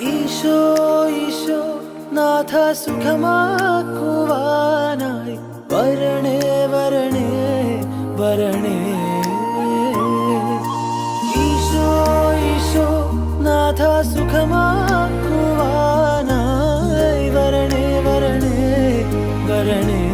ഈശോ ഈശോ നാഥ സുഖമാക്കുവാനായി. വരണേ വരണേ വരണേ. ഈശോ ഈശോ നാഥ സുഖമാക്കുവാനായി. വരണേ വരണേ വരണേ.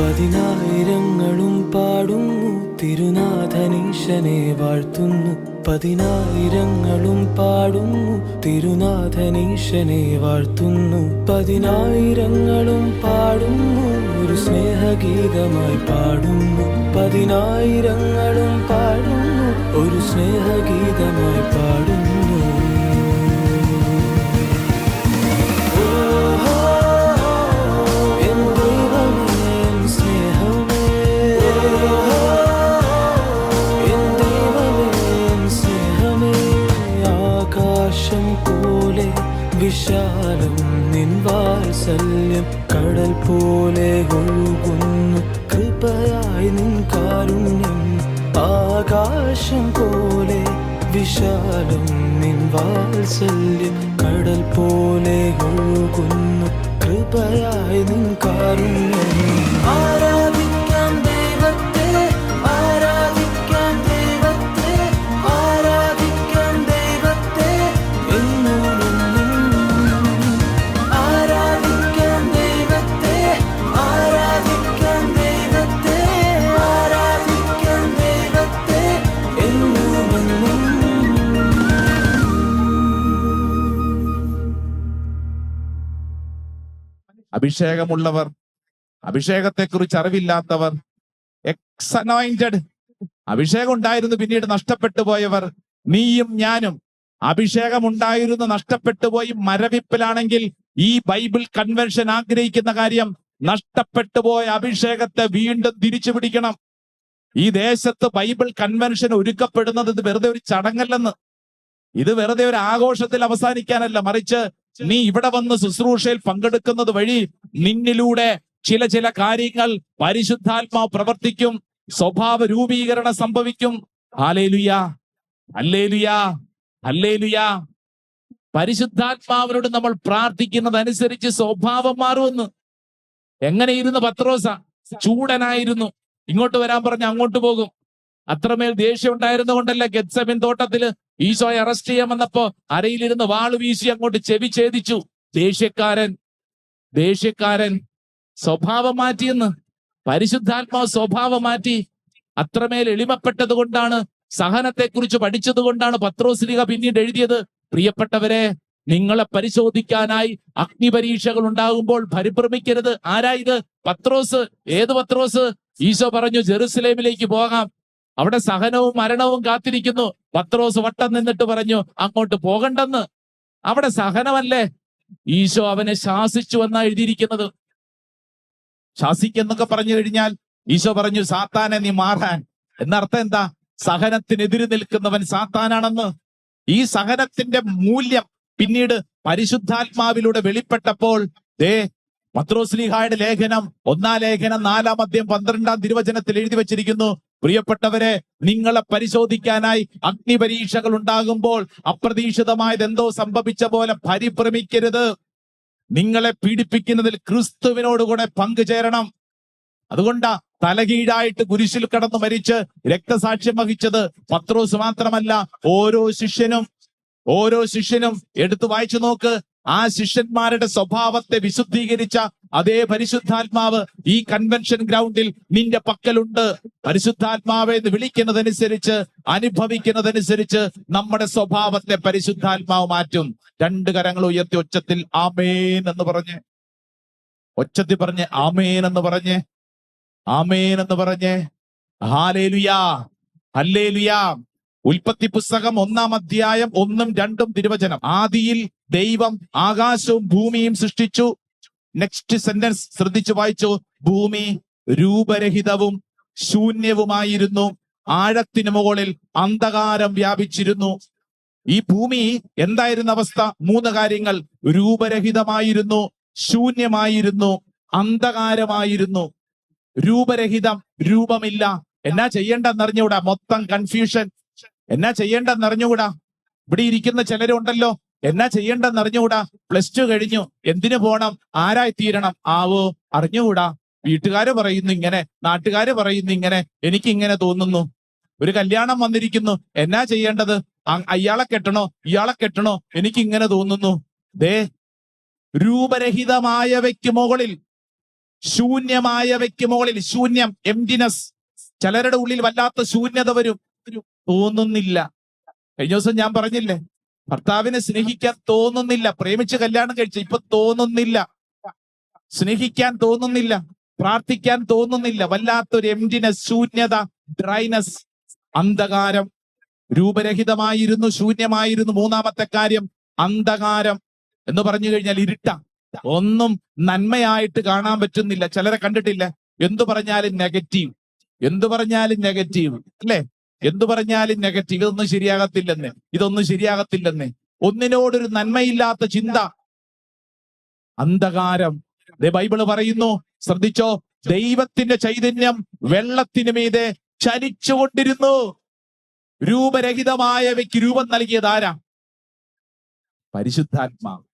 പതിനായിരങ്ങളും പാടുന്നു തിരുനാഥനീശനെ വാഴ്ത്തുന്നു. പതിനായിരങ്ങളും പാടുന്നു. തിരുനാഥനീശനെ വാഴ്ത്തുന്നു. പതിനായിരങ്ങളും പാടുന്നു. ഒരു സ്നേഹഗീതമായി പാടുന്നു. പതിനായിരങ്ങളും പാടുന്നു. ഒരു സ്നേഹഗീതമായി പാടുന്നു. വാത്സല്യം കടൽ പോലെ ഒഴുകുന്നു. കൃപയായി നിൻ കാരുണ്യം ആകാശം പോലെ വിശാലം നിൻ വാത്സല്യം കടൽ പോലെ ഒഴുകുന്നു. കൃപയായി നിൻ കാരുണ്യം ആരാധിക്കാം അഭിഷേകമുള്ളവർ അഭിഷേകത്തെക്കുറിച്ച് അറിവില്ലാത്തവർ എക്സ് അനോയിന്റഡ് അഭിഷേകം ഉണ്ടായിരുന്നു പിന്നീട് നഷ്ടപ്പെട്ടു പോയവർ. നീയും ഞാനും. അഭിഷേകം ഉണ്ടായിരുന്നു നഷ്ടപ്പെട്ടു പോയി. മരവിപ്പിലാണെങ്കിൽ ഈ ബൈബിൾ കൺവെൻഷൻ ആഗ്രഹിക്കുന്ന കാര്യം നഷ്ടപ്പെട്ടു പോയ അഭിഷേകത്തെ വീണ്ടും തിരിച്ചു പിടിക്കണം. ഈ ദേശത്ത് ബൈബിൾ കൺവെൻഷൻ ഒരുക്കപ്പെടുന്നത് ഇത് വെറുതെ ഒരു ചടങ്ങല്ലെന്ന്. ഇത് വെറുതെ ഒരു ആഘോഷത്തിൽ അവസാനിക്കാനല്ല മറിച്ച് നീ ഇവിടെ വന്ന് ശുശ്രൂഷയിൽ പങ്കെടുക്കുന്നത് വഴി നിന്നിലൂടെ ചില ചില കാര്യങ്ങൾ പരിശുദ്ധാത്മാവ് പ്രവർത്തിക്കും സ്വഭാവ രൂപീകരണം സംഭവിക്കും. ഹാലേലുയാ അല്ലേലുയാ അല്ലേലുയാ പരിശുദ്ധാത്മാവിനോട് നമ്മൾ പ്രാർത്ഥിക്കുന്നതനുസരിച്ച് സ്വഭാവം മാറുമെന്ന്. എങ്ങനെ പത്രോസ ചൂടനായിരുന്നു. ഇങ്ങോട്ട് വരാൻ പറഞ്ഞ് അങ്ങോട്ട് പോകും. അത്രമേൽ ദേഷ്യം ഉണ്ടായിരുന്ന കൊണ്ടല്ല ഗെത്സമിൻ തോട്ടത്തിൽ ഈശോയെ അറസ്റ്റ് ചെയ്യാൻ വന്നപ്പോ അരയിലിരുന്ന് വാൾ വീശി അങ്ങോട്ട് ചെവി ഛേദിച്ചു. ദേഷ്യക്കാരൻ ദേഷ്യക്കാരൻ സ്വഭാവം മാറ്റിയെന്ന് പരിശുദ്ധാത്മാവ് സ്വഭാവം മാറ്റി. അത്രമേൽ എളിമപ്പെട്ടത് കൊണ്ടാണ് സഹനത്തെക്കുറിച്ച് പഠിച്ചത് കൊണ്ടാണ് പത്രോസ്ലിക പിന്നീട് എഴുതിയത്. പ്രിയപ്പെട്ടവരെ നിങ്ങളെ പരിശോധിക്കാനായി അഗ്നിപരീക്ഷകൾ ഉണ്ടാകുമ്പോൾ പരിഭ്രമിക്കരുത്. ആരാ പത്രോസ്. ഏത് പത്രോസ്? ഈശോ പറഞ്ഞു ജെറുസലേമിലേക്ക് പോകാം. അവിടെ സഹനവും മരണവും കാത്തിരിക്കുന്നു. പത്രോസ് വട്ടം നിന്നിട്ട് പറഞ്ഞു അങ്ങോട്ട് പോകണ്ടെന്ന്. അവിടെ സഹനമല്ലേ? ഈശോ അവനെ ശാസിച്ചു എന്നാ എഴുതിയിരിക്കുന്നത്. ശാസിക്കെന്നൊക്കെ പറഞ്ഞു കഴിഞ്ഞാൽ ഈശോ പറഞ്ഞു സാത്താനെ നീ മാറാൻ. എന്നർത്ഥം എന്താ? സഹനത്തിനെതിരെ നിൽക്കുന്നവൻ സാത്താനാണെന്ന്. ഈ സഹനത്തിന്റെ മൂല്യം പിന്നീട് പരിശുദ്ധാത്മാവിലൂടെ വെളിപ്പെട്ടപ്പോൾ ദേ പത്രോസ്ലിഹായുടെ ലേഖനം ഒന്നാം ലേഖനം നാലാം അധ്യം പന്ത്രണ്ടാം തിരുവചനത്തിൽ എഴുതി വച്ചിരിക്കുന്നു. പ്രിയപ്പെട്ടവരെ നിങ്ങളെ പരിശോധിക്കാനായി അഗ്നിപരീക്ഷകൾ ഉണ്ടാകുമ്പോൾ അപ്രതീക്ഷിതമായത് എന്തോ സംഭവിച്ച പോലെ പരിഭ്രമിക്കരുത്. നിങ്ങളെ പീഡിപ്പിക്കുന്നതിൽ ക്രിസ്തുവിനോടുകൂടെ പങ്കുചേരണം. അതുകൊണ്ടാ തലകീഴായിട്ട് കുരിശിൽ കടന്നു മരിച്ച് രക്തസാക്ഷ്യം വഹിച്ചത് പത്രോസ് മാത്രമല്ല ഓരോ ശിഷ്യനും ഓരോ ശിഷ്യനും എടുത്തു വായിച്ചു നോക്ക്. ആ ശിഷ്യന്മാരുടെ സ്വഭാവത്തെ വിശുദ്ധീകരിച്ച അതേ പരിശുദ്ധാത്മാവ് ഈ കൺവെൻഷൻ ഗ്രൗണ്ടിൽ നിന്റെ പക്കലുണ്ട്. പരിശുദ്ധാത്മാവ് എന്ന് വിളിക്കുന്നതനുസരിച്ച് അനുഭവിക്കുന്നതനുസരിച്ച് നമ്മുടെ സ്വഭാവത്തെ പരിശുദ്ധാത്മാവ് മാറ്റും. രണ്ട് കരങ്ങൾ ഉയർത്തി ഒച്ചത്തിൽ ആമേൻ എന്ന് പറഞ്ഞ്. ഒച്ചത്തിൽ പറഞ്ഞ് ആമേൻ എന്ന് പറഞ്ഞ്. ആമേൻ എന്ന് പറഞ്ഞ്. ഹാലേലുയാ. ഹല്ലേലുയാ. ഉൽപ്പത്തി പുസ്തകം ഒന്നാം അധ്യായം ഒന്നും രണ്ടും തിരുവചനം. ആദിയിൽ ദൈവം ആകാശവും ഭൂമിയും സൃഷ്ടിച്ചു. നെക്സ്റ്റ് സെന്റൻസ് ശ്രദ്ധിച്ചു വായിച്ചു. ഭൂമി രൂപരഹിതവും ശൂന്യവുമായിരുന്നു. ആഴത്തിനു മുകളിൽ അന്ധകാരം വ്യാപിച്ചിരുന്നു. ഈ ഭൂമി എന്തായിരുന്ന അവസ്ഥ? മൂന്ന് കാര്യങ്ങൾ. രൂപരഹിതമായിരുന്നു ശൂന്യമായിരുന്നു അന്ധകാരമായിരുന്നു. രൂപരഹിതം രൂപമില്ല. എന്നാ ചെയ്യേണ്ടെന്നറിഞ്ഞൂടാ മൊത്തം കൺഫ്യൂഷൻ എന്നാ ചെയ്യേണ്ടെന്നറിഞ്ഞുകൂടാ ഇവിടെ ഇരിക്കുന്ന ചിലരുണ്ടല്ലോ. എന്നാ ചെയ്യേണ്ടെന്ന് അറിഞ്ഞുകൂടാ? പ്ലസ് ടു കഴിഞ്ഞു. എന്തിനു പോണം? ആരായി തീരണം? ആവോ? അറിഞ്ഞുകൂടാ. വീട്ടുകാര് പറയുന്നു ഇങ്ങനെ. നാട്ടുകാര് പറയുന്നു ഇങ്ങനെ. എനിക്ക് ഇങ്ങനെ തോന്നുന്നു. ഒരു കല്യാണം വന്നിരിക്കുന്നു. എന്നാ ചെയ്യേണ്ടത്? അയാളെ കെട്ടണോ? ഇയാളെ കെട്ടണോ? എനിക്ക് ഇങ്ങനെ തോന്നുന്നു. ദേ രൂപരഹിതമായവയ്ക്ക് മുകളിൽ ശൂന്യമായവയ്ക്ക് മുകളിൽ ശൂന്യം എംഡിനസ് ചിലരുടെ ഉള്ളിൽ വല്ലാത്ത ശൂന്യത വരും. തോന്നുന്നില്ല. കഴിഞ്ഞ ദിവസം ഞാൻ പറഞ്ഞില്ലേ ഭർത്താവിനെ സ്നേഹിക്കാൻ തോന്നുന്നില്ല. പ്രേമിച്ച് കല്യാണം കഴിച്ച ഇപ്പൊ തോന്നുന്നില്ല. സ്നേഹിക്കാൻ തോന്നുന്നില്ല. പ്രാർത്ഥിക്കാൻ തോന്നുന്നില്ല. വല്ലാത്തൊരു എംറ്റിനെസ് ശൂന്യത ഡ്രൈനസ് അന്ധകാരം. രൂപരഹിതമായിരുന്നു ശൂന്യമായിരുന്നു മൂന്നാമത്തെ കാര്യം. അന്ധകാരം എന്ന് പറഞ്ഞു കഴിഞ്ഞാൽ ഇരുട്ട. ഒന്നും നന്മയായിട്ട് കാണാൻ പറ്റുന്നില്ല. ചിലരെ കണ്ടിട്ടില്ല? എന്തു പറഞ്ഞാലും നെഗറ്റീവ് എന്തു പറഞ്ഞാലും നെഗറ്റീവ് അല്ലേ? എന്തു പറഞ്ഞാലും നെഗറ്റീവ് ഇതൊന്നും ശരിയാകത്തില്ലെന്ന്. ഇതൊന്നും ശരിയാകത്തില്ലെന്ന്. ഒന്നിനോടൊരു നന്മയില്ലാത്ത ചിന്ത. അന്ധകാരം. ബൈബിൾ പറയുന്നു ശ്രദ്ധിച്ചോ? ദൈവത്തിന്റെ ചൈതന്യം വെള്ളത്തിന് മീതെ ചലിച്ചുകൊണ്ടിരുന്നു. രൂപരഹിതമായവയ്ക്ക് രൂപം നൽകിയത് ആരാ? പരിശുദ്ധാത്മാവ്.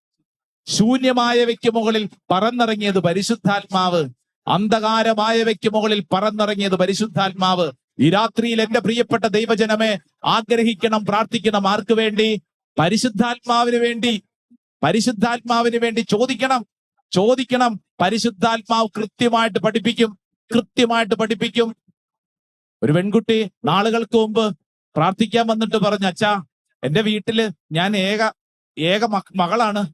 ശൂന്യമായവയ്ക്ക് മുകളിൽ പറന്നിറങ്ങിയത് പരിശുദ്ധാത്മാവ്. അന്ധകാരമായവയ്ക്ക് മുകളിൽ പറന്നിറങ്ങിയത് പരിശുദ്ധാത്മാവ്. ഈ രാത്രിയിൽ എന്റെ പ്രിയപ്പെട്ട ദൈവജനമേ ആഗ്രഹിക്കണം പ്രാർത്ഥിക്കണം ആർക്ക് വേണ്ടി? പരിശുദ്ധാത്മാവിന് വേണ്ടി. പരിശുദ്ധാത്മാവിന് വേണ്ടി ചോദിക്കണം. ചോദിക്കണം പരിശുദ്ധാത്മാവ് കൃത്യമായിട്ട് പഠിപ്പിക്കും. കൃത്യമായിട്ട് പഠിപ്പിക്കും. ഒരു പെൺകുട്ടി നാളുകൾക്ക് മുമ്പ് പ്രാർത്ഥിക്കാൻ വന്നിട്ട് പറഞ്ഞു അച്ഛാ എന്റെ വീട്ടിൽ ഞാൻ ഏക ഏക മകളാണ്.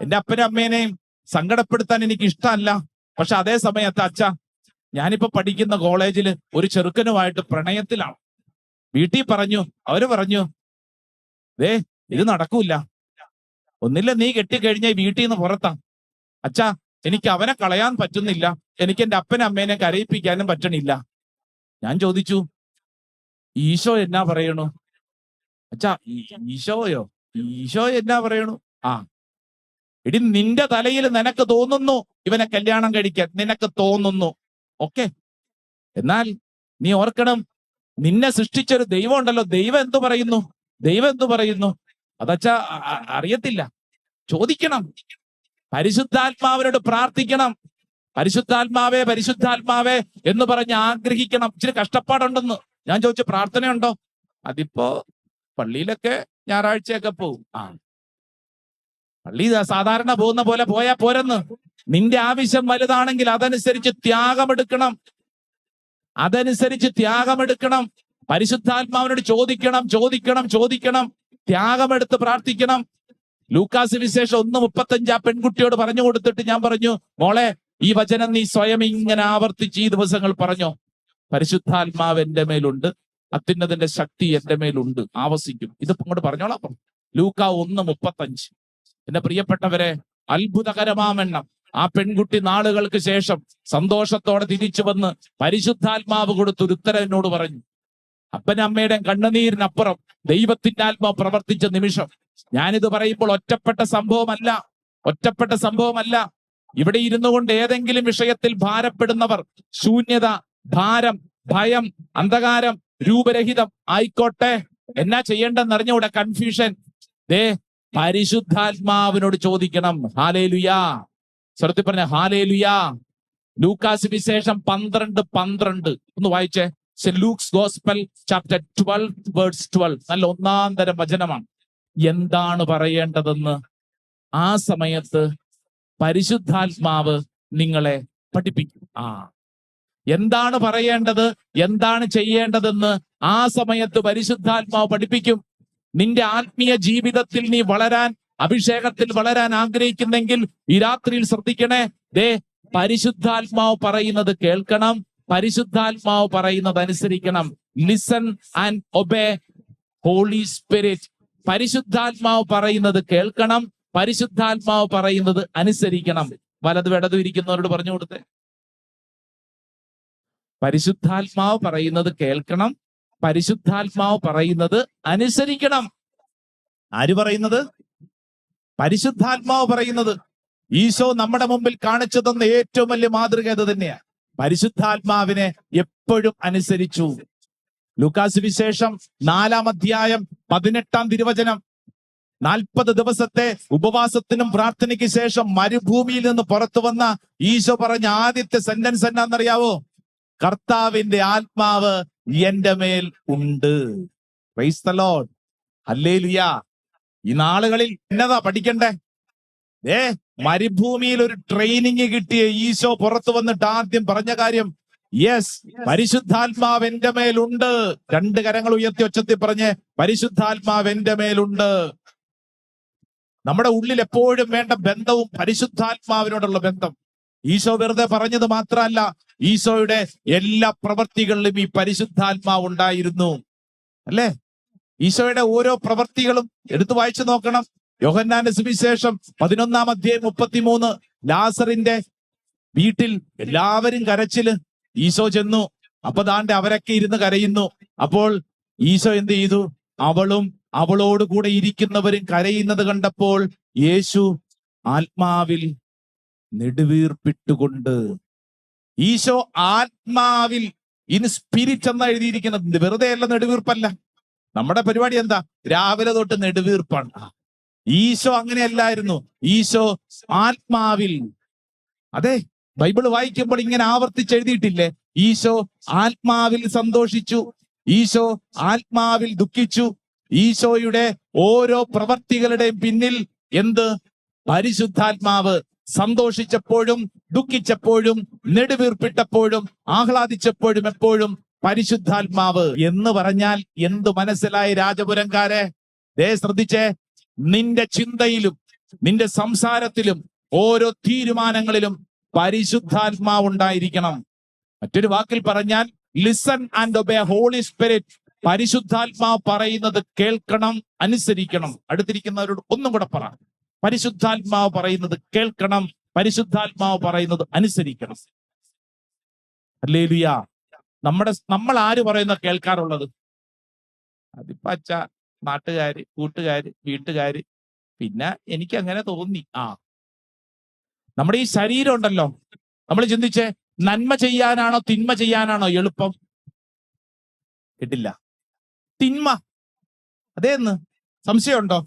എന്റെ അപ്പനും അമ്മേനെയും സങ്കടപ്പെടുത്താൻ എനിക്ക് ഇഷ്ടമല്ല പക്ഷെ അതേ സമയത്ത് അച്ഛ ഞാനിപ്പോ പഠിക്കുന്ന കോളേജിൽ ഒരു ചെറുക്കനുമായിട്ട് പ്രണയത്തിലാണ്. വീട്ടിൽ പറഞ്ഞു അവർ പറഞ്ഞു ദേ ഇത് നടക്കൂല. ഒന്നില്ല നീ കെട്ടിക്കഴിഞ്ഞ വീട്ടിൽ നിന്ന് പുറത്താ. അച്ഛാ എനിക്ക് അവനെ കളയാൻ പറ്റുന്നില്ല. എനിക്ക് എന്റെ അപ്പനും അമ്മേനെ കരയിപ്പിക്കാനും പറ്റണില്ല. ഞാൻ ചോദിച്ചു ഈശോ എന്നാ പറയണു? അച്ഛാ ഈശോയോ? ഈശോ എന്നാ പറയണു? ആ. എടി നിന്റെ തലയിൽ നിനക്ക് തോന്നുന്നു ഇവനെ കല്യാണം കഴിക്കാൻ. നിനക്ക് തോന്നുന്നു. ഓക്കെ. എന്നാൽ നീ ഓർക്കണം നിന്നെ സൃഷ്ടിച്ചൊരു ദൈവം ഉണ്ടല്ലോ. ദൈവം എന്തു പറയുന്നു? ദൈവം എന്തു പറയുന്നു? അതച്ചാ അറിയത്തില്ല. ചോദിക്കണം. പരിശുദ്ധാത്മാവിനോട് പ്രാർത്ഥിക്കണം. പരിശുദ്ധാത്മാവേ പരിശുദ്ധാത്മാവേ എന്ന് പറഞ്ഞ് ആഗ്രഹിക്കണം. ഇച്ചിരി കഷ്ടപ്പാടുണ്ടെന്ന്. ഞാൻ ചോദിച്ചു പ്രാർത്ഥനയുണ്ടോ? അതിപ്പോ പള്ളിയിലൊക്കെ ഞായറാഴ്ചയൊക്കെ പോവും. ആ. പള്ളി സാധാരണ പോകുന്ന പോലെ പോയാ പോരെന്ന്. നിന്റെ ആവശ്യം വലുതാണെങ്കിൽ അതനുസരിച്ച് ത്യാഗമെടുക്കണം. അതനുസരിച്ച് ത്യാഗമെടുക്കണം. പരിശുദ്ധാത്മാവിനോട് ചോദിക്കണം ചോദിക്കണം ചോദിക്കണം. ത്യാഗമെടുത്ത് പ്രാർത്ഥിക്കണം. ലൂക്കാസ് വിശേഷം ഒന്ന് മുപ്പത്തഞ്ച് ആ പെൺകുട്ടിയോട് പറഞ്ഞു കൊടുത്തിട്ട് ഞാൻ പറഞ്ഞു മോളെ ഈ വചനം നീ സ്വയം ഇങ്ങനെ ആവർത്തിച്ച് ഈ ദിവസങ്ങൾ പറഞ്ഞോ? പരിശുദ്ധാത്മാവ് എന്റെ മേലുണ്ട്. അത്യുന്നതിന്റെ ശക്തി എന്റെ മേലുണ്ട്. ആവസിക്കും. ഇത് അങ്ങോട്ട് പറഞ്ഞോളാം. ലൂക്ക ഒന്ന് മുപ്പത്തഞ്ച്. എന്റെ പ്രിയപ്പെട്ടവരെ അത്ഭുതകരമാമെണ്ണം ആ പെൺകുട്ടി നാളുകൾക്ക് ശേഷം സന്തോഷത്തോടെ തിരിച്ചു വന്ന് പരിശുദ്ധാത്മാവ് കൊടുത്തൊരു ഉത്തരം എന്നോട് പറഞ്ഞു. അപ്പനമ്മയുടെ കണ്ണുനീരിനപ്പുറം ദൈവത്തിന്റെ ആത്മാവ് പ്രവർത്തിച്ച നിമിഷം ഞാനിത് പറയുമ്പോൾ ഒറ്റപ്പെട്ട സംഭവമല്ല ഒറ്റപ്പെട്ട സംഭവമല്ല. ഇവിടെ ഇരുന്നു കൊണ്ട് ഏതെങ്കിലും വിഷയത്തിൽ ഭാരപ്പെടുന്നവർ ശൂന്യത ഭാരം ഭയം അന്ധകാരം രൂപരഹിതം ആയിക്കോട്ടെ. എന്നാ ചെയ്യേണ്ടെന്ന് അറിഞ്ഞൂടെ കൺഫ്യൂഷൻ ദേ പരിശുദ്ധാത്മാവിനോട് ചോദിക്കണം. ഹാലേ ലുയാ സ്വരത്തിൽ പറഞ്ഞ ഹാലേ ലുയാ ലൂക്കാസ് വിശേഷം പന്ത്രണ്ട് പന്ത്രണ്ട്. ഒന്ന് വായിച്ചേ. Luke's gospel chapter twelve words twelve. നല്ല ഒന്നാം തരം വചനമാണ്. എന്താണ് പറയേണ്ടതെന്ന് ആ സമയത്ത് പരിശുദ്ധാത്മാവ് നിങ്ങളെ പഠിപ്പിക്കും. ആ. എന്താണ് പറയേണ്ടത്? എന്താണ് ചെയ്യേണ്ടതെന്ന് ആ സമയത്ത് പരിശുദ്ധാത്മാവ് പഠിപ്പിക്കും. നിന്റെ ആത്മീയ ജീവിതത്തിൽ നീ വളരാൻ അഭിഷേകത്തിൽ വളരാൻ ആഗ്രഹിക്കുന്നെങ്കിൽ ഈ രാത്രിയിൽ ശ്രദ്ധിക്കണേ. ദേ പരിശുദ്ധാത്മാവ് പറയുന്നത് കേൾക്കണം. പരിശുദ്ധാത്മാവ് പറയുന്നത് അനുസരിക്കണം. Listen and obey Holy Spirit പരിശുദ്ധാത്മാവ് പറയുന്നത് കേൾക്കണം. പരിശുദ്ധാത്മാവ് പറയുന്നത് അനുസരിക്കണം. വലത് ഇടതും ഇരിക്കുന്നവരോട് പറഞ്ഞു കൊടുത്തേ. പരിശുദ്ധാത്മാവ് പറയുന്നത് കേൾക്കണം. പരിശുദ്ധാത്മാവ് പറയുന്നത് അനുസരിക്കണം. ആര് പറയുന്നത്? പരിശുദ്ധാത്മാവ് പറയുന്നത് ഈശോ നമ്മുടെ മുമ്പിൽ കാണിച്ചു തന്ന ഏറ്റവും വലിയ മാതൃക അത് തന്നെയാണ്. പരിശുദ്ധാത്മാവിനെ എപ്പോഴും അനുസരിച്ചു. ലൂക്കാസ് വിശേഷം നാലാം അധ്യായം പതിനെട്ടാം തിരുവചനം. നാൽപ്പത് ദിവസത്തെ ഉപവാസത്തിനും പ്രാർത്ഥനയ്ക്ക് ശേഷം മരുഭൂമിയിൽ നിന്ന് പുറത്തു വന്ന ഈശോ പറഞ്ഞ ആദ്യത്തെ സെന്റൻസ് എന്നാന്നറിയാവോ കർത്താവിന്റെ ആത്മാവ് എന്റെ മേൽ ഉണ്ട്. ഈ നാളുകളിൽ എന്നതാ പഠിക്കണ്ടേ? ഏ മരുഭൂമിയിൽ ഒരു ട്രെയിനിങ് കിട്ടിയ ഈശോ പുറത്തു വന്നിട്ട് ആദ്യം പറഞ്ഞ കാര്യം യെസ് പരിശുദ്ധാത്മാവ് എന്റെ മേലുണ്ട്. രണ്ട് കരങ്ങൾ ഉയർത്തി ഒച്ചത്തിൽ പറഞ്ഞ് പരിശുദ്ധാത്മാവ് എന്റെ മേലുണ്ട്. നമ്മുടെ ഉള്ളിൽ എപ്പോഴും വേണ്ട ബന്ധവും പരിശുദ്ധാത്മാവിനോടുള്ള ബന്ധം. ഈശോ വെറുതെ പറഞ്ഞത് മാത്രമല്ല ഈശോയുടെ എല്ലാ പ്രവൃത്തികളിലും ഈ പരിശുദ്ധാത്മാവ് ഉണ്ടായിരുന്നു. അല്ലേ? ഈശോയുടെ ഓരോ പ്രവൃത്തികളും എടുത്തു വായിച്ചു നോക്കണം. യോഹന്നാന്റെ സുവിശേഷം പതിനൊന്നാം അധ്യായം മുപ്പത്തിമൂന്ന്. ലാസറിന്റെ വീട്ടിൽ എല്ലാവരും കരച്ചിൽ. ഈശോ ചെന്നു. അപ്പൊ താണ്ടെ അവരൊക്കെ ഇരുന്ന് കരയുന്നു. അപ്പോൾ ഈശോ എന്ത് ചെയ്തു? അവളും അവളോട് കൂടെ ഇരിക്കുന്നവരും കരയുന്നത് കണ്ടപ്പോൾ യേശു ആത്മാവിൽ നെടുവീർപ്പിട്ടുകൊണ്ട് ഈശോ ആത്മാവിൽ ഇൻ സ്പിരിറ്റ് എന്നാ എഴുതിയിരിക്കുന്നത്? വെറുതെ അല്ല നെടുവീർപ്പല്ല. നമ്മുടെ പരിപാടി എന്താ? രാവിലെ തൊട്ട് നെടുവീർപ്പാണ്. ഈശോ അങ്ങനെയല്ലായിരുന്നു. ഈശോ ആത്മാവിൽ. അതെ ബൈബിൾ വായിക്കുമ്പോൾ ഇങ്ങനെ ആവർത്തിച്ച് എഴുതിയിട്ടില്ലേ ഈശോ ആത്മാവിൽ സന്തോഷിച്ചു. ഈശോ ആത്മാവിൽ ദുഃഖിച്ചു. ഈശോയുടെ ഓരോ പ്രവർത്തികളുടെയും പിന്നിൽ എന്ത്? പരിശുദ്ധാത്മാവ് സന്തോഷിച്ചപ്പോഴും ദുഃഖിച്ചപ്പോഴും നെടുവീർപ്പിട്ടപ്പോഴും ആഹ്ലാദിച്ചപ്പോഴും എപ്പോഴും പരിശുദ്ധാത്മാവ് എന്ന് പറഞ്ഞാൽ എന്ത് മനസ്സിലായി രാജപുരംകാരെ? ദേ ശ്രദ്ധിച്ചേ നിന്റെ ചിന്തയിലും നിന്റെ സംസാരത്തിലും ഓരോ തീരുമാനങ്ങളിലും പരിശുദ്ധാത്മാവ് ഉണ്ടായിരിക്കണം. മറ്റൊരു വാക്കിൽ പറഞ്ഞാൽ listen and obey Holy Spirit പരിശുദ്ധാത്മാവ് പറയുന്നത് കേൾക്കണം അനുസരിക്കണം. അടുത്തിരിക്കുന്നവരോട് ഒന്നും കൂടെ പറ. പരിശുദ്ധാത്മാവ് പറയുന്നത് കേൾക്കണം പരിശുദ്ധാത്മാവ് പറയുന്നത് അനുസരിക്കണം. അല്ലേലുയാ നമ്മുടെ നമ്മൾ ആര് പറയുന്ന കേൾക്കാറുള്ളത്? അതിപ്പോ അച്ഛ നാട്ടുകാര് കൂട്ടുകാര് വീട്ടുകാര്. പിന്നെ എനിക്ക് അങ്ങനെ തോന്നി. ആ. നമ്മുടെ ഈ ശരീരം ഉണ്ടല്ലോ. നമ്മൾ ചിന്തിച്ചേ നന്മ ചെയ്യാനാണോ തിന്മ ചെയ്യാനാണോ എളുപ്പം? കിട്ടില്ല. തിന്മ. അതേന്ന്. സംശയമുണ്ടോ?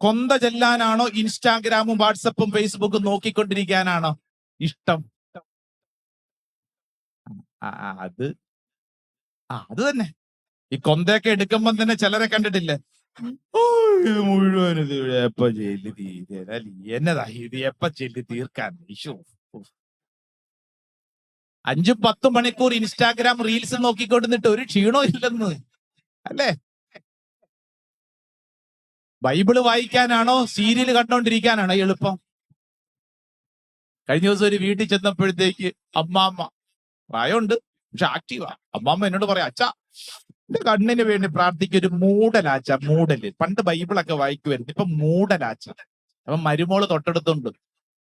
കൊന്ത ചെല്ലാനാണോ ഇൻസ്റ്റാഗ്രാമും വാട്സപ്പും ഫേസ്ബുക്കും നോക്കിക്കൊണ്ടിരിക്കാനാണോ ഇഷ്ടം? അത്. ആ അത് തന്നെ. ഈ കൊന്തയൊക്കെ എടുക്കുമ്പം തന്നെ ചിലരെ കണ്ടിട്ടില്ലേ? ഓ, ഇത് മുഴുവൻ ഇത് എപ്പ ചെല്ലി തീരാൻ എന്നതാ ഇത് എപ്പ ചെല്ലി തീർക്കാൻ? ഇഷു അഞ്ചും പത്തും മണിക്കൂർ ഇൻസ്റ്റാഗ്രാം റീൽസ് നോക്കിക്കൊണ്ടിട്ട് ഒരു ക്ഷീണോ ഇല്ലെന്ന്. അല്ലേ? ബൈബിൾ വായിക്കാനാണോ സീരിയൽ കണ്ടോണ്ടിരിക്കാനാണോ എളുപ്പം? കഴിഞ്ഞ ദിവസം ഒരു വീട്ടിൽ ചെന്നപ്പോഴത്തേക്ക് അമ്മാമ്മ പ്രായമുണ്ട് പക്ഷെ ആക്റ്റീവാ അമ്മാമ്മ എന്നോട് പറയാം അച്ഛാ എന്റെ കണ്ണിന് വേണ്ടി പ്രാർത്ഥിക്കുക ഒരു മൂടലാച്ച മൂടൽ. പണ്ട് ബൈബിളൊക്കെ വായിക്കുമായിരുന്നു ഇപ്പൊ മൂടലാച്ച. അപ്പൊ മരുമോൾ തൊട്ടടുത്തുണ്ട്.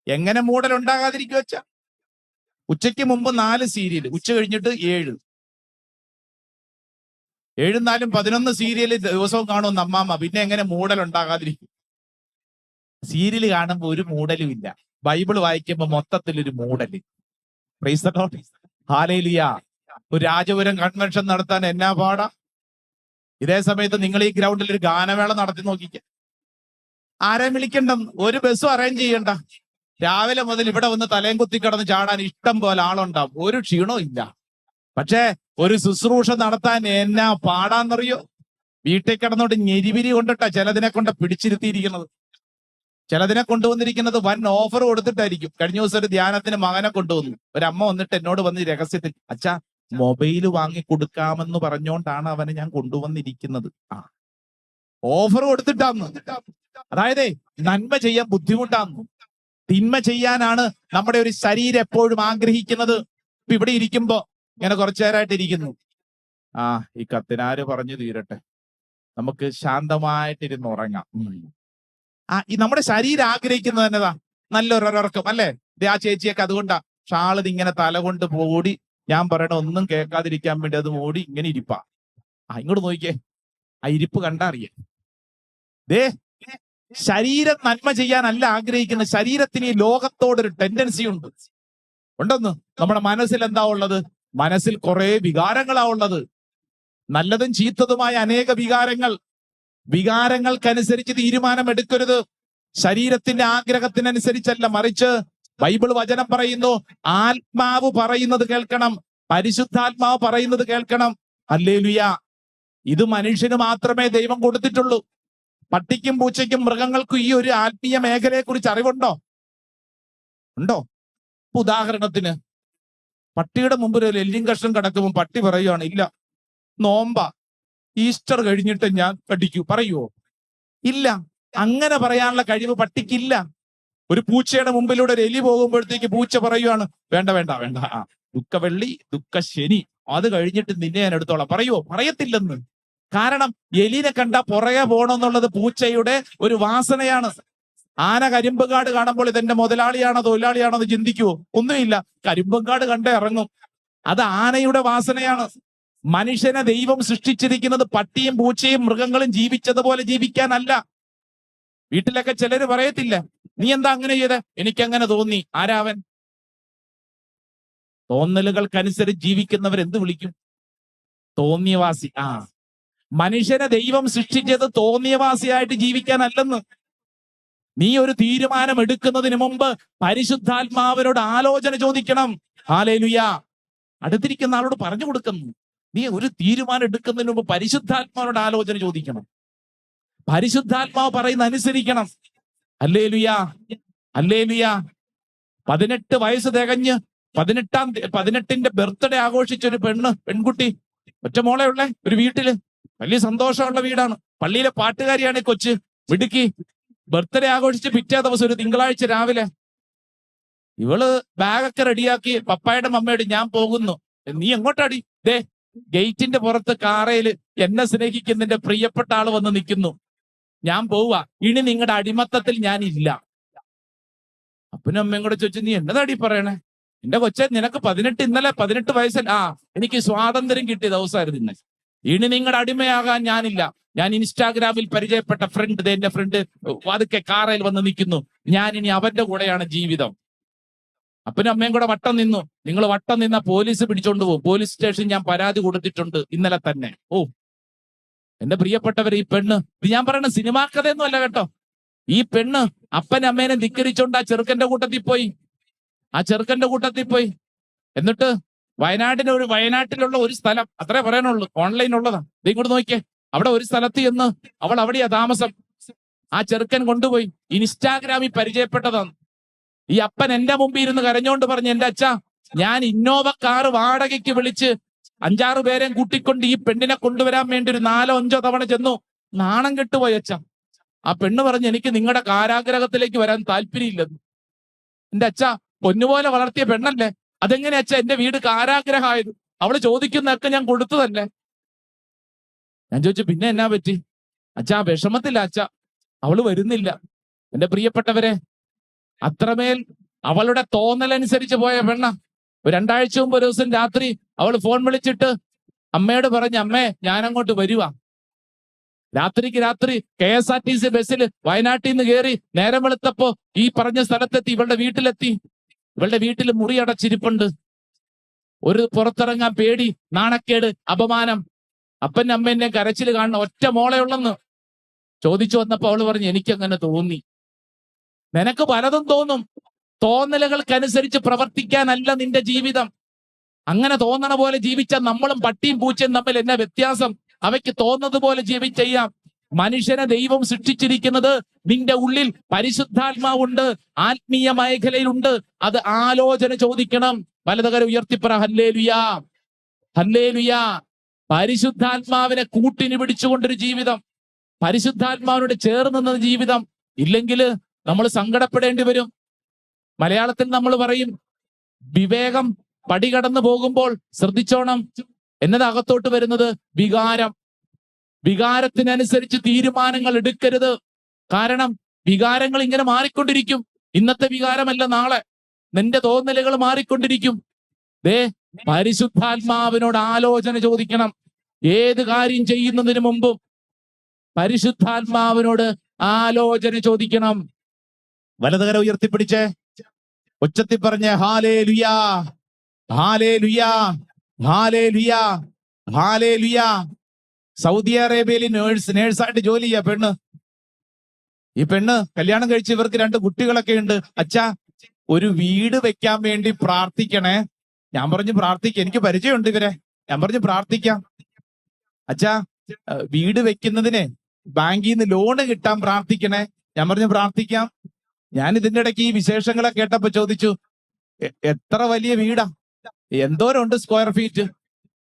എങ്ങനെ മൂടൽ ഉണ്ടാകാതിരിക്കും അച്ഛ? ഉച്ചയ്ക്ക് മുമ്പ് നാല് സീരിയൽ ഉച്ച കഴിഞ്ഞിട്ട് ഏഴ്. ഏഴും നാലും പതിനൊന്ന് സീരിയൽ ദിവസവും കാണുമെന്ന് അമ്മാമ്മ. പിന്നെ എങ്ങനെ മൂടൽ ഉണ്ടാകാതിരിക്കും? സീരിയൽ കാണുമ്പോ ഒരു മൂടലും ഇല്ല. ബൈബിൾ വായിക്കുമ്പോ മൊത്തത്തിൽ ഒരു മൂടൽ പ്രൈസ് ഹാലേലിയ. ഒരു രാജപുരം കൺവെൻഷൻ നടത്താൻ എന്നാ പാടാ? ഇതേ സമയത്ത് നിങ്ങൾ ഈ ഗ്രൗണ്ടിൽ ഒരു ഗാനമേള നടത്തി നോക്കിക്ക. ആരെ വിളിക്കണ്ട ഒരു ബസ്സും അറേഞ്ച് ചെയ്യണ്ട. രാവിലെ മുതൽ ഇവിടെ വന്ന് തലയും കുത്തി കിടന്ന് ചാടാൻ ഇഷ്ടം പോലെ ആളുണ്ടാവും. ഒരു ക്ഷീണവും ഇല്ല. പക്ഷേ ഒരു ശുശ്രൂഷ നടത്താൻ എന്നാ പാടാന്നറിയോ? വീട്ടിൽ കിടന്നോട്ട് ഞെരിവിരി കൊണ്ടിട്ടാ ചിലതിനെ കൊണ്ട് പിടിച്ചിരുത്തിയിരിക്കുന്നത്. ചിലതിനെ കൊണ്ടുവന്നിരിക്കുന്നത് വൻ ഓഫർ കൊടുത്തിട്ടായിരിക്കും. കഴിഞ്ഞ ദിവസം ഒരു ധ്യാനത്തിന് മകനെ കൊണ്ടുവന്നു. ഒരമ്മ വന്നിട്ട് എന്നോട് വന്ന് രഹസ്യത്തിൽ അച്ഛാ മൊബൈൽ വാങ്ങി കൊടുക്കാമെന്ന് പറഞ്ഞുകൊണ്ടാണ് അവനെ ഞാൻ കൊണ്ടുവന്നിരിക്കുന്നത്. ആ. ഓഫർ കൊടുത്തിട്ടാന്ന്. അതായത് നന്മ ചെയ്യാൻ ബുദ്ധിമുട്ടാന്ന്. തിന്മ ചെയ്യാനാണ് നമ്മുടെ ഒരു ശരീരം എപ്പോഴും ആഗ്രഹിക്കുന്നത്. ഇപ്പൊ ഇവിടെ ഇരിക്കുമ്പോ ഇങ്ങനെ കുറച്ചു നേരമായിട്ട് ഇരിക്കുന്നു. ആ ഈ കത്തിനാര് പറഞ്ഞു തീരട്ടെ. നമുക്ക് ശാന്തമായിട്ടിരുന്ന് ഉറങ്ങാം. ആ ഈ നമ്മുടെ ശരീരം ആഗ്രഹിക്കുന്നത് എന്നതാ നല്ലൊരൊരക്കം അല്ലേ? ആ ചേച്ചിയൊക്കെ അതുകൊണ്ടാ. ഷാളിത് ഇങ്ങനെ തല കൊണ്ട് മൂടി ഞാൻ പറയണ ഒന്നും കേൾക്കാതിരിക്കാൻ വേണ്ടി അത് മൂടി ഇങ്ങനെ ഇരിപ്പാ. ആ ഇങ്ങോട്ട് നോക്കിക്കേ ആ ഇരിപ്പ് കണ്ടറിയേ ദേ ശരീരം നന്മ ചെയ്യാനല്ല ആഗ്രഹിക്കുന്ന ശരീരത്തിന് ഈ ലോകത്തോടൊരു ടെൻഡൻസി ഉണ്ട്. ഉണ്ടെന്ന്? നമ്മുടെ മനസ്സിൽ എന്താ ഉള്ളത്? മനസ്സിൽ കുറെ വികാരങ്ങളാ ഉള്ളത്. നല്ലതും ചീത്തതുമായ അനേക വികാരങ്ങൾ. വികാരങ്ങൾക്കനുസരിച്ച് തീരുമാനമെടുക്കരുത്. ശരീരത്തിന്റെ ആഗ്രഹത്തിനനുസരിച്ചല്ല മറിച്ച് ബൈബിൾ വചനം പറയുന്നു ആത്മാവ് പറയുന്നത് കേൾക്കണം പരിശുദ്ധാത്മാവ് പറയുന്നത് കേൾക്കണം. അല്ലേലുയ ഇത് മനുഷ്യന് മാത്രമേ ദൈവം കൊടുത്തിട്ടുള്ളൂ. പട്ടിക്കും പൂച്ചയ്ക്കും മൃഗങ്ങൾക്കും ഈ ഒരു ആത്മീയ മേഖലയെ കുറിച്ച് അറിവുണ്ടോ? ഉണ്ടോ? ഉദാഹരണത്തിന് പട്ടിയുടെ മുമ്പിൽ ഒരു എല്ലിൻ കഷ്ണം കിടക്കുമ്പോൾ പട്ടി പറയുകയാണ് ഇല്ല നോമ്പ. ഈസ്റ്റർ കഴിഞ്ഞിട്ട് ഞാൻ കടിക്കൂ പറയുവോ? ഇല്ല. അങ്ങനെ പറയാനുള്ള കഴിവ് പട്ടിക്കില്ല. ഒരു പൂച്ചയുടെ മുമ്പിലൂടെ ഒരു എലി പോകുമ്പോഴത്തേക്ക് പൂച്ച പറയുവാണ് വേണ്ട വേണ്ട വേണ്ട. ആ ദുഃഖവെള്ളി ദുഃഖ ശനി അത് കഴിഞ്ഞിട്ട് നിന്നെ ഞാൻ എടുത്തോളാം. പറയുവോ? പറയത്തില്ലെന്ന്. കാരണം എലിനെ കണ്ട പുറകെ പോകണമെന്നുള്ളത് പൂച്ചയുടെ ഒരു വാസനയാണ്. ആന കരിമ്പങ്കാട് കാണുമ്പോൾ ഇതെന്റെ മുതലാളിയാണോ തൊഴിലാളിയാണോ എന്ന് ചിന്തിക്കുവോ? ഒന്നുമില്ല. കരിമ്പങ്കാട് കണ്ടേ ഇറങ്ങും. അത് ആനയുടെ വാസനയാണ്. മനുഷ്യനെ ദൈവം സൃഷ്ടിച്ചിരിക്കുന്നത് പട്ടിയും പൂച്ചയും മൃഗങ്ങളും ജീവിച്ചതുപോലെ ജീവിക്കാനല്ല. വീട്ടിലൊക്കെ ചിലര് പറയത്തില്ല നീ എന്താ അങ്ങനെ ചെയ്ത? എനിക്കങ്ങനെ തോന്നി. ആരാവൻ തോന്നലുകൾക്കനുസരിച്ച് ജീവിക്കുന്നവർ എന്ത് വിളിക്കും? തോന്നിയവാസി. ആ. മനുഷ്യനെ ദൈവം സൃഷ്ടിച്ചത് തോന്നിയവാസിയായിട്ട് ജീവിക്കാനല്ലെന്ന്. നീ ഒരു തീരുമാനം എടുക്കുന്നതിന് മുമ്പ് പരിശുദ്ധാത്മാവിനോട് ആലോചന ചോദിക്കണം. ഹാലേലുയ. അടുത്തിരിക്കുന്ന ആളോട് പറഞ്ഞു കൊടുക്കുന്നു. നീ ഒരു തീരുമാനം എടുക്കുന്നതിന് മുമ്പ് പരിശുദ്ധാത്മാവിനോട് ആലോചന ചോദിക്കണം. പരിശുദ്ധാത്മാവ് പറയുന്ന അനുസരിക്കണം. അല്ലേലുയ അല്ലേലുയ. പതിനെട്ട് വയസ്സ് തികഞ്ഞ് പതിനെട്ടാം പതിനെട്ടിന്റെ ബർത്ത്ഡേ ആഘോഷിച്ച ഒരു പെണ്ണ് പെൺകുട്ടി. ഒറ്റ മോളെ ഉള്ളേ ഒരു വീട്ടിൽ. വലിയ സന്തോഷമുള്ള വീടാണ്. പള്ളിയിലെ പാട്ടുകാരിയാണ് കൊച്ച്. മിടുക്കി. ബർത്ത്ഡേ ആഘോഷിച്ച് പിറ്റേ ദിവസം ഒരു തിങ്കളാഴ്ച രാവിലെ ഇവൾ ബാഗൊക്കെ റെഡിയാക്കി പപ്പായുടെ മമ്മയോട് ഞാൻ പോകുന്നു. നീ എങ്ങോട്ടാടി? ദേ ഗേറ്റിന്റെ പുറത്ത് കാറയിൽ എന്നെ സ്നേഹിക്കുന്നതിന്റെ പ്രിയപ്പെട്ട ആൾ വന്ന് നിൽക്കുന്നു. ഞാൻ പോവുക. ഇനി നിങ്ങളുടെ അടിമത്തത്തിൽ ഞാൻ ഇല്ല. അപ്പനും അമ്മയും കൂടെ ചോദിച്ചു നീ എന്നതാടി പറയണേ? എന്റെ കൊച്ചെ നിനക്ക് പതിനെട്ട് ഇന്നലെ പതിനെട്ട് വയസ്സിൽ ആ എനിക്ക് സ്വാതന്ത്ര്യം കിട്ടിയ ദിവസമായിരുന്നു ഇന്ന്. ഇനി നിങ്ങളുടെ അടിമയാകാൻ ഞാനില്ല. ഞാൻ ഇൻസ്റ്റാഗ്രാമിൽ പരിചയപ്പെട്ട ഫ്രണ്ട് എന്റെ ഫ്രണ്ട് അതൊക്കെ കാറയിൽ വന്ന് നിൽക്കുന്നു. ഞാൻ ഇനി അവന്റെ കൂടെയാണ് ജീവിതം. അപ്പനും അമ്മയും കൂടെ വട്ടം നിന്നു. നിങ്ങൾ വട്ടം നിന്ന പോലീസ് പിടിച്ചോണ്ട് പോകും. പോലീസ് സ്റ്റേഷൻ ഞാൻ പരാതി കൊടുത്തിട്ടുണ്ട് ഇന്നലെ തന്നെ. ഓ എന്റെ പ്രിയപ്പെട്ടവർ ഈ പെണ്ണ്. ഇത് ഞാൻ പറയുന്ന സിനിമാ കഥയൊന്നും അല്ല കേട്ടോ. ഈ പെണ്ണ് അപ്പൻ അമ്മേനെ ധിക്കരിച്ചോണ്ട് ആ ചെറുക്കന്റെ കൂട്ടത്തിൽ പോയി. ആ ചെറുക്കന്റെ കൂട്ടത്തിൽ പോയി. എന്നിട്ട് വയനാടിന് ഒരു വയനാട്ടിലുള്ള ഒരു സ്ഥലം. അത്രേ പറയാനുള്ളൂ. ഓൺലൈൻ ഉള്ളതാ. ഇത് ഇങ്ങോട്ട് നോക്കിയേ. അവിടെ ഒരു സ്ഥലത്ത് ചെന്ന് അവൾ അവിടെയാ താമസം. ആ ചെറുക്കൻ കൊണ്ടുപോയി. ഇൻസ്റ്റാഗ്രാമിൽ പരിചയപ്പെട്ടതാണ്. ഈ അപ്പൻ എന്റെ മുമ്പിൽ ഇരുന്ന് കരഞ്ഞോണ്ട് പറഞ്ഞു എന്റെ അച്ഛ ഞാൻ ഇന്നോവ കാറ് വാടകയ്ക്ക് വിളിച്ച് അഞ്ചാറ് പേരെയും കൂട്ടിക്കൊണ്ട് ഈ പെണ്ണിനെ കൊണ്ടുവരാൻ വേണ്ടി ഒരു നാലോ അഞ്ചോ തവണ ചെന്നു. നാണം കെട്ടുപോയി അച്ഛ. ആ പെണ്ണ് പറഞ്ഞു എനിക്ക് നിങ്ങളുടെ കാരാഗ്രഹത്തിലേക്ക് വരാൻ താല്പര്യമില്ലെന്ന്. എന്റെ അച്ഛ പൊന്നുപോലെ വളർത്തിയ പെണ്ണല്ലേ? അതെങ്ങനെ അച്ഛ എന്റെ വീട് കാരാഗ്രഹമായത്? അവൾ ചോദിക്കുന്നതൊക്കെ ഞാൻ കൊടുത്തതല്ലേ? ഞാൻ ചോദിച്ചു പിന്നെ എന്നാ പറ്റി? അച്ഛാ വിഷമത്തില്ല അച്ഛ. അവൾ വരുന്നില്ല. എന്റെ പ്രിയപ്പെട്ടവരെ അത്രമേൽ അവളുടെ തോന്നലനുസരിച്ച് പോയ പെണ്ണ. രണ്ടാഴ്ച മുമ്പ് ഒരു ദിവസം രാത്രി അവൾ ഫോൺ വിളിച്ചിട്ട് അമ്മയോട് പറഞ്ഞ അമ്മേ ഞാൻ അങ്ങോട്ട് വരുവാ. രാത്രിക്ക് രാത്രി K S R T C ബസ്സിൽ വയനാട്ടിൽ നിന്ന് കയറി നേരം വെളുത്തപ്പോ ഈ പറഞ്ഞ സ്ഥലത്തെത്തി ഇവളുടെ വീട്ടിലെത്തി. ഇവളുടെ വീട്ടിൽ മുറി അടച്ചിരിപ്പുണ്ട്. ഒരു പുറത്തിറങ്ങാൻ പേടി നാണക്കേട് അപമാനം. അപ്പൻ എന്നെ കരച്ചിൽ കാണുന്ന ഒറ്റ മോളെ ഉള്ളെന്ന് ചോദിച്ചു വന്നപ്പോ അവൾ പറഞ്ഞു എനിക്കങ്ങനെ തോന്നി. നിനക്ക് പലതും തോന്നും. തോന്നലുകൾക്കനുസരിച്ച് പ്രവർത്തിക്കാനല്ല നിന്റെ ജീവിതം. അങ്ങനെ തോന്നണ പോലെ ജീവിച്ച നമ്മളും പട്ടിയും പൂച്ചയും തമ്മിൽ എന്നെ വ്യത്യാസം? അവയ്ക്ക് തോന്നുന്നത് പോലെ ജീവിച്ചെയ്യാം മനുഷ്യനെ ദൈവം സൃഷ്ടിച്ചിരിക്കുന്നത് നിന്റെ ഉള്ളിൽ പരിശുദ്ധാത്മാവുണ്ട്. ആത്മീയ മേഖലയിലുണ്ട്. അത് ആലോചന ചോദിക്കണം. വലതുകര ഉയർത്തിപ്പറ ഹല്ലേ ലുയാ ഹല്ലേ ലുയാ പരിശുദ്ധാത്മാവിനെ കൂട്ടിന് പിടിച്ചുകൊണ്ടൊരു ജീവിതം. പരിശുദ്ധാത്മാവിനോട് ചേർന്ന് ജീവിതം. ഇല്ലെങ്കിൽ നമ്മൾ സങ്കടപ്പെടേണ്ടി വരും. മലയാളത്തിൽ നമ്മൾ പറയും വിവേകം പടി കടന്നു പോകുമ്പോൾ ശ്രദ്ധിച്ചോണം. എന്നത് അകത്തോട്ട് വരുന്നത് വികാരം. വികാരത്തിനനുസരിച്ച് തീരുമാനങ്ങൾ എടുക്കരുത്. കാരണം വികാരങ്ങൾ ഇങ്ങനെ മാറിക്കൊണ്ടിരിക്കും. ഇന്നത്തെ വികാരമല്ല നാളെ. നിന്റെ തോന്നലുകൾ മാറിക്കൊണ്ടിരിക്കും. ദേ പരിശുദ്ധാത്മാവിനോട് ആലോചന ചോദിക്കണം. ഏത് കാര്യം ചെയ്യുന്നതിന് മുമ്പും പരിശുദ്ധാത്മാവിനോട് ആലോചന ചോദിക്കണം. വലതുകര ഉയർത്തിപ്പിടിച്ചേ. ഉച്ചത്തി പറഞ്ഞ ഹാലേ ലുയാ ഹാലേ ലുയാ ഹാലേ ലുയാ ഹാലേ ലുയാ സൗദി അറേബ്യയിൽ നേഴ്സ് നേഴ്സായിട്ട് ജോലി ചെയ്യാ പെണ്ണ്. ഈ പെണ്ണ് കല്യാണം കഴിച്ച് ഇവർക്ക് രണ്ട് കുട്ടികളൊക്കെ ഉണ്ട്. അച്ഛാ ഒരു വീട് വെക്കാൻ വേണ്ടി പ്രാർത്ഥിക്കണേ. ഞാൻ പറഞ്ഞു പ്രാർത്ഥിക്കാം എനിക്ക് പരിചയമുണ്ട് ഇവരെ. ഞാൻ പറഞ്ഞു പ്രാർത്ഥിക്കാം. അച്ഛാ വീട് വെക്കുന്നതിന് ബാങ്കിൽ നിന്ന് ലോണ് കിട്ടാൻ പ്രാർത്ഥിക്കണേ. ഞാൻ പറഞ്ഞു പ്രാർത്ഥിക്കാം. ഞാൻ ഇതിന്റെ ഇടയ്ക്ക് ഈ വിശേഷങ്ങളെ കേട്ടപ്പോ ചോദിച്ചു എത്ര വലിയ വീടാ? എന്തോരമുണ്ട് സ്ക്വയർ ഫീറ്റ്